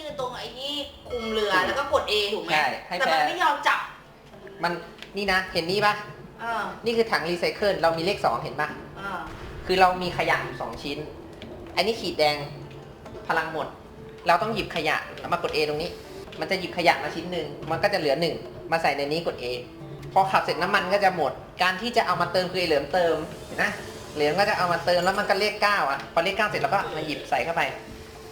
ยืนตรงไอ้นี่คุมเรือแล้วก็กด A ถูกไหมใช่ให้แต่แพมันรไม่ยอมจับมันนี่นะ เห็นนี่ปะเออนี่คือถังรีไซเคิลเรามีเลขสองเห็นปะเออคือเรามีขยะอยู่สองชิ้น อันนี้ขีดแดงพลังหมด เราต้องหยิบขยะแล้วมากด A ตรงนี้ มันจะหยิบขยะมาชิ้นหนึ่งมันก็จะเหลือหนึ่งมาใส่ในนี้กด A พอขับเสร็จน้ำมันก็จะหมด การที่จะเอามาเติมคือไอ้เหลือมเติมเห็นนะเหลือมก็จะเอามาเติมแล้วมันก็เลขเก้าอะพอเลขเก้าเสร็จแล้วก็มาหยิบใส่เข้าไป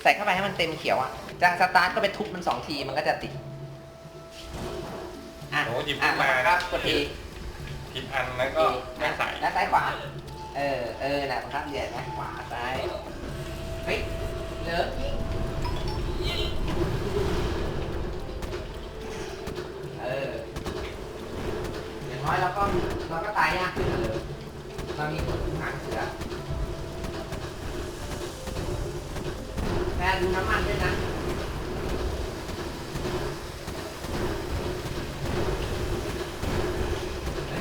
ใส่เข้าไปให้มันเต็มเขียวอะจะสตาร์ทก็ไปทุบมันสองทีมันก็จะติด อะโอ้หยิบอะขึ้นมาครับกด A ผิดอันแล้วก็ไม่ใส่แล้วซ้ายขวา เออ เออนะบังคับเหยียดนะขวาซ้าย เฮ้ยเหลือยิงเออ อย่างน้อยเราก็เราก็ตายยากขึ้นนะเลยเรามีคนคุมหางเสือแม่ ดูน้ำมันด้วยนะ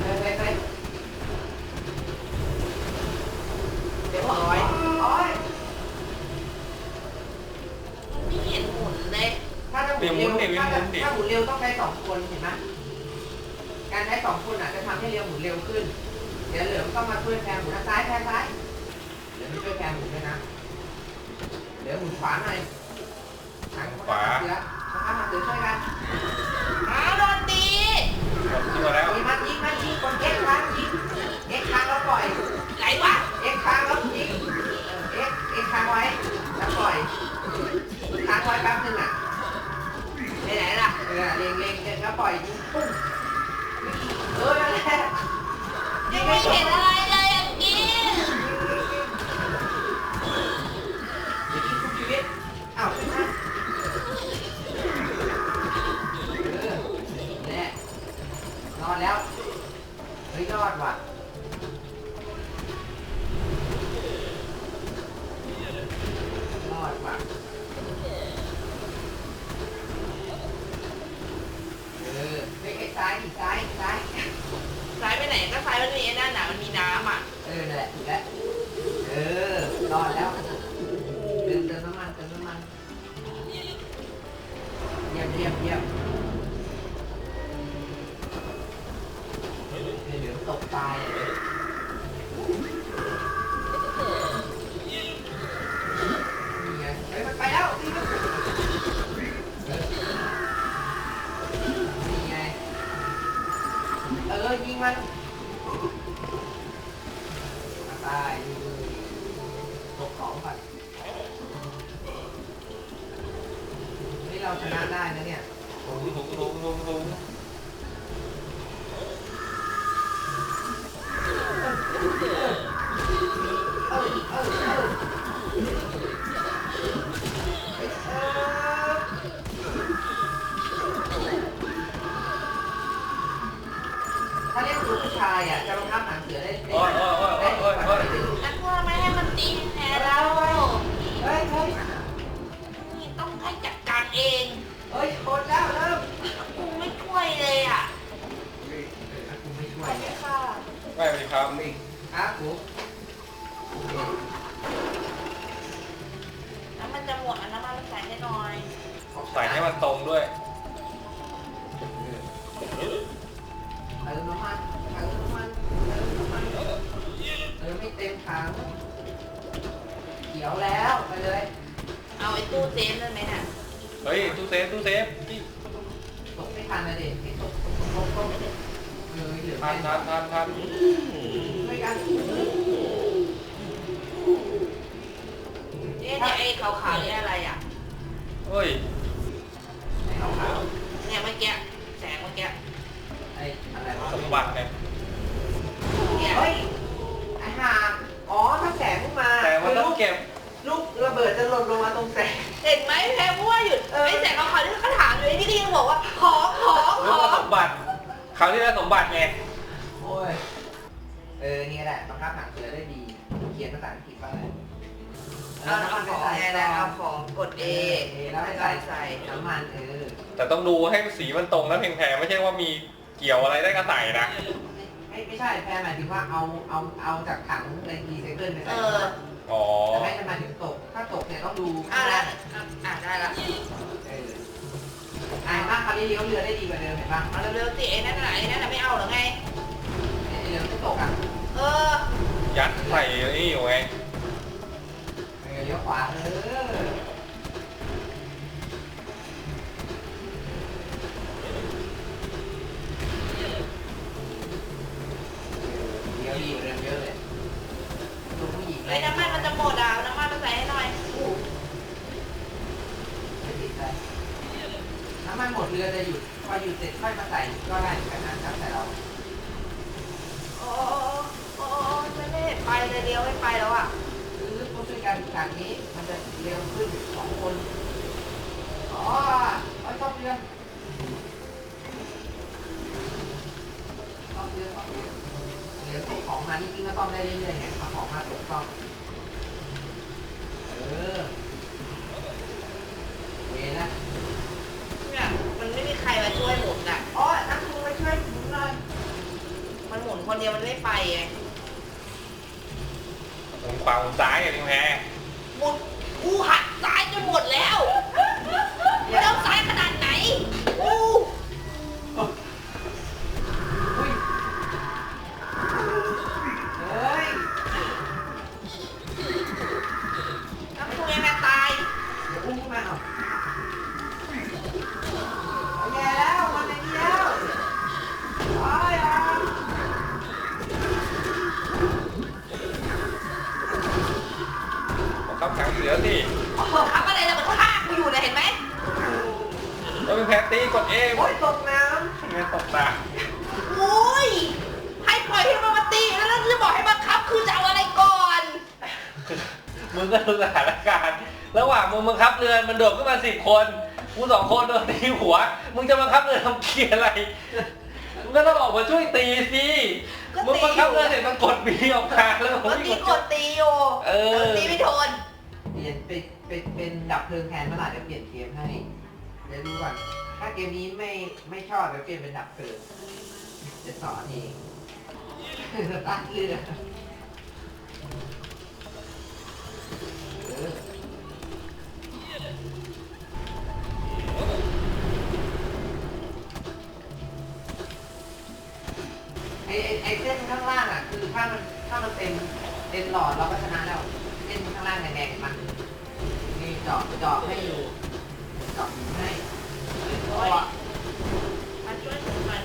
เฮ้ยเฮ้ยเฮ้ยเดี๋ยวร้อยโอ้ยมันไม่เห็นหมุนเลยถ้าจะหมุนเร็วถ้าจะถ้าหมุนเร็วต้องใช้สองคนเห็นไหมการใช้สองคนอะจะทำให้เร็วหมุนเร็วขึ้น เดี๋ยวเหลือมต้องมาช่วยแพรหมุนทางซ้ายแพรซ้ายเหลือไม่ช่วยแพรหมุนด้วยนะ เหลือหมุนขวาหน่อยทางขวาเสือทางขวาเสือช่วยกันอ้าวโดนตีหมดตัวแล้วยิงมันยิงมันยิงกดเอ็กค้างยิงเอ็กค้างแล้วปล่อยไหนวะเอ็กค้างแล้วยิงเอ็กเอ็กค้างไว้แล้วปล่อยค้างไว้แป๊บนึงอะไหนไหนล่ะเออเล็งเล็งเล็งแล้วปล่อยยิงปุ้งเออนั่นแหละยังไม่เห็นอะไร กของก่อนนี่เราชนะได้นะเนี่ย ลงลงลงลง ใส่ให้มันตรงด้วย เติมน้ำมันเติมน้ำมันเติมน้ำมันเติมไม่เต็มถังเขียวแล้วไปเลย เอาไอ้ตู้เซฟได้ไหมน่ะเฮ้ยตู้เซฟตู้เซฟนี่ตกไม่ทันนะเด็กตกตกตกเลยเหลือทันทันทันทันช่วยกันเนี่ยเนี่ยไอ้ขาวๆนี่อะไรอะเฮ้ย เก็บลูกระเบิดจะหล่นลงมาตรงแสงเห็นไหมแพ้พูดว่าหยุดไอ้แสงเขาวๆที่เขาถามอยู่ไอ้ที่ยังบอกว่าของของขเรื่อองงสมบัติคราวที่แล้วสมบัติไงโอ้ย เออนี่แหละบังคับหางเสือได้ดี เขียนภาษาอังกฤษว่าอะไรเอาน้ำมันของไงแล้วเอาของกดเอแล้วให้ใส่ใส่น้ำมันเออแต่ต้องดูให้สีมันตรงนะเพียงแพรไม่ใช่ว่ามีเกี่ยวอะไรได้ก็ใส่นะ ไม่ไม่ใช่แพรหมายถึงว่าเอาเอาเอาจากถังในรีไซเคิลไปใส่ออ๋อ เนี่ยต้องดูอะแล้วอะอะได้ละเอ่าบ้านคราวนี้เลี้ยวเรือได้ดีกว่าเดิมเห็นป่ะเอาเร็วๆสิไอ้นั่นน่ะไอ้นั่นน่ะไม่เอาหรอไงไอ้เรือไม่ตกอะเออยัดใส่นี่อยู่ไงเออเลี้ยวขวาเออเลี้ยวดีกว่าเดิมเยอะเลยดูผู้หญิงไอ้น้ำมันมันจะหมดอะเอาน้ำมันมาใส่ให้หน่อย ไม่ติดเลย น้ำมันหมดเรือจะหยุดพอหยุดเสร็จค่อยมาใส่ก็ได้เหมือนกันนะครับแต่เราโอ้โอ้โอ้โอ้ไม่ได้ไปเลยเลี้ยวไม่ไปแล้วอะหรือพวกด้วยกันฉากนี้มันจะเร็วขึ้นสองคนอ๋อเอาชอบเรือชอบเรือชอบเรือเรือส่งของมานี่จริงก็ต้องได้เรื่อยๆไงเอาของมาส่งต้องเออเวนะ เนี่ยมันไม่มีใครมาช่วยหมุนอะ อ๋อนักคุณมาช่วยผมหน่อย มันหมุนคนเดียวมันไม่ไปไง ตรงขวาซ้ายอะทิงแพ หมดกูหักซ้ายจนหมดแล้วไม่ต้องซ้ายขน ผมขับขังเสือสิทำอะไรแล้วมันฆ่ากูอยู่เนี่ยเห็นไหมแล้วพิงแพรตีกดเอโอ้ยตกน้ไม่ตกตาโอ้ยให้ปล่อยให้มันมาตีแล้วแล้วจะบอกให้บังคับคือจะเอาอะไรก่อน มึงก็ดูสถานการณ์ ระหว่างมึงบังคับเรือมันโดดขึ้นมาสิบคนกูสองคนโดนตีหัว มึงจะบังคับเรือทำเกียร์อะไร มึงก็ต้องออกมาช่วยตีสิ ก็ตี มึงบังคับเรือเสร็จมันกดบีออกมาแล้วมึงเมื่อไม่กี้กกดดตีอยู่ เออ ตีไม่โดนำเปลี่ยนเป็นเป็นเป็นดับเพลิงแทนเมื่อไหร่เดี๋ยวเปลี่ยนเกมให้เดี๋ยวดูก่อนถ้าเกมนี้ไม่ไม่ชอบเดี๋ยวเปลี่ยนเป็นดับเพลิงจะสอนเองตั้งเรือเออไอไอ้ไอเส้นข้างล่างอะคือถ้ามันถ้ามันเต็ม เต็มหลอดเราก็ชนะแล้วเส้นข้างล่างแดงๆเห็นมันมีเจาะเจาะให้อยู่เจาะให้โอ้ยมาช่วยหนูหน่อย